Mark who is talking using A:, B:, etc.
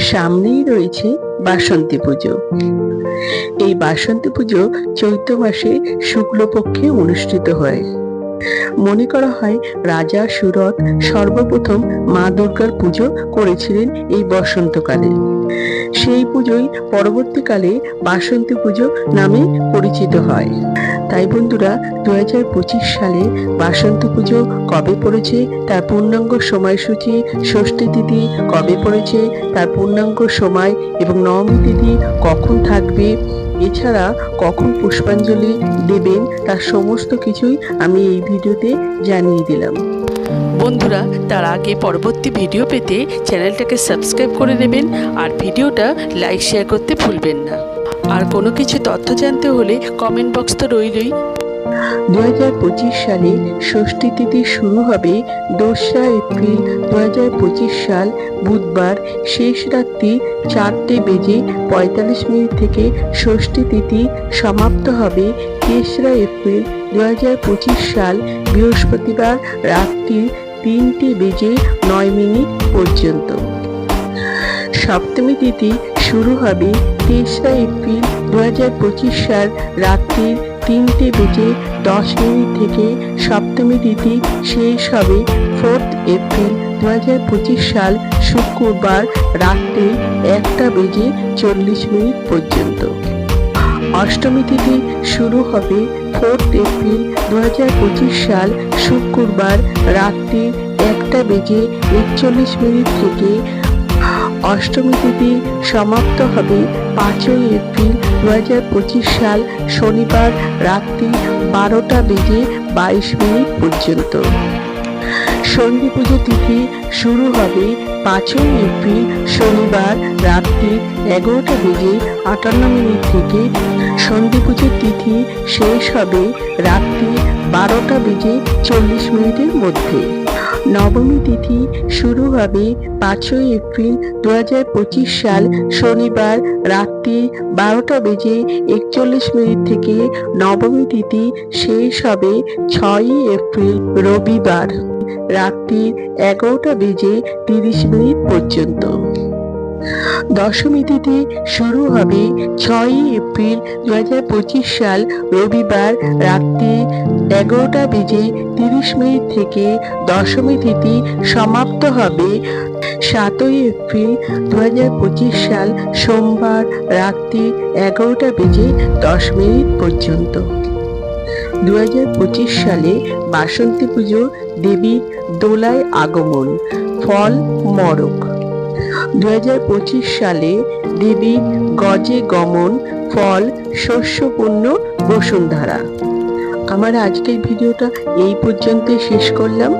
A: সামনেই রয়েছে বাসন্তী পুজো। এই বাসন্তী পুজো চৈত্র মাসে শুক্লপক্ষে অনুষ্ঠিত হয়। মনে করা হয় রাজা সুরত সর্বপ্রথম মা দুর্গার পুজো করেছিলেন এই বসন্তকালে। সেই পুজোই পরবর্তীকালে বাসন্তী পুজো নামে পরিচিত হয়। তাই বন্ধুরা দু হাজার পঁচিশ সালে বাসন্তী পুজো কবে পড়েছে তার পূর্ণাঙ্গ সময়সূচি, ষষ্ঠী তিথি কবে পড়েছে তার পূর্ণাঙ্গ সময় এবং নবমী তিথি কখন থাকবে, এছাড়া কখন পুষ্পাঞ্জলি দেবেন তার সমস্ত কিছুই আমি এই ভিডিওতে জানিয়ে দিলাম।
B: বন্ধুরা, তার আগে পরবর্তী ভিডিও পেতে চ্যানেলটাকে সাবস্ক্রাইব করে নেবেন আর ভিডিওটা লাইক, শেয়ার করতে ভুলবেন না। আর কোনো কিছু তথ্য জানতে হলে কমেন্ট বক্স তো রইলই।
A: দু হাজার পঁচিশ সালে ষষ্ঠী তিথি শুরু হবে দোসরা এপ্রিল দু হাজার পঁচিশ সাল বুধবার। শেষ রাত্রি চারটে বেজে পঁয়তাল্লিশ মিনিট থেকে ষষ্ঠী তিথি সমাপ্ত হবে তেসরা এপ্রিল দু হাজার পঁচিশ সাল বৃহস্পতিবার রাত্রি তিনটে বেজে নয় মিনিট পর্যন্ত। সপ্তমী তিথি শুরু হবে তেসরা এপ্রিল দু হাজার পঁচিশ সাল রাত্রির তিনটে বেজে দশ মিনিট থেকে সপ্তমী তিথি শেষ হবে ফোর্থ এপ্রিল দু হাজার পঁচিশ সাল শুক্রবার রাত্রি একটা বেজে চল্লিশ মিনিট পর্যন্ত। অষ্টমী তিথি শুরু হবে ফোর্থ এপ্রিল দু হাজার পঁচিশ সাল শুক্রবার রাত্রি একটা বেজে একচল্লিশ মিনিট থেকে অষ্টমী তিথি সমাপ্ত হবে পাঁচই এপ্রিল দু হাজার পঁচিশ সাল শনিবার রাত্রি বারোটা বেজে বাইশ মিনিট পর্যন্ত। সন্ধি পুজো তিথি শুরু হবে পাঁচই এপ্রিল শনিবার রাত্রি এগারোটা বেজে আটান্ন মিনিট থেকে। সন্ধি পুজোর তিথি শেষ হবে রাত্রি বারোটা বেজে চল্লিশ মিনিটের মধ্যে। নবমী তিথি শুরু হবে পাঁচই এপ্রিল দু হাজার পঁচিশ সাল শনিবার রাত্রি বারোটা বেজে একচল্লিশ মিনিট থেকে নবমী তিথি শেষ হবে ছয়ই এপ্রিল রবিবার। রাত্রি এগারোটা বেজে তিরিশ মিনিট পর্যন্ত। দশমী তিথি শুরু হবে ছয়ই এপ্রিল দু হাজার পঁচিশ সাল রবিবার রাত্রি এগারোটা বেজে তিরিশ মিনিট থেকে দশমী তিথি সমাপ্ত হবে। সাতই এপ্রিল দু হাজার পঁচিশ সাল সোমবার রাত্রি এগারোটা বেজে দশ মিনিট পর্যন্ত। দু হাজার পঁচিশ সালে বাসন্তী পুজো দেবী দোলায় আগমন, ফল মরক দু হাজার পঁচিশ সালে দেবী গজে গমন, ফল, শস্যপূর্ণ, বসুন্ধারা। আমার আজকের ভিডিওটা এই পর্যন্তই শেষ করলাম।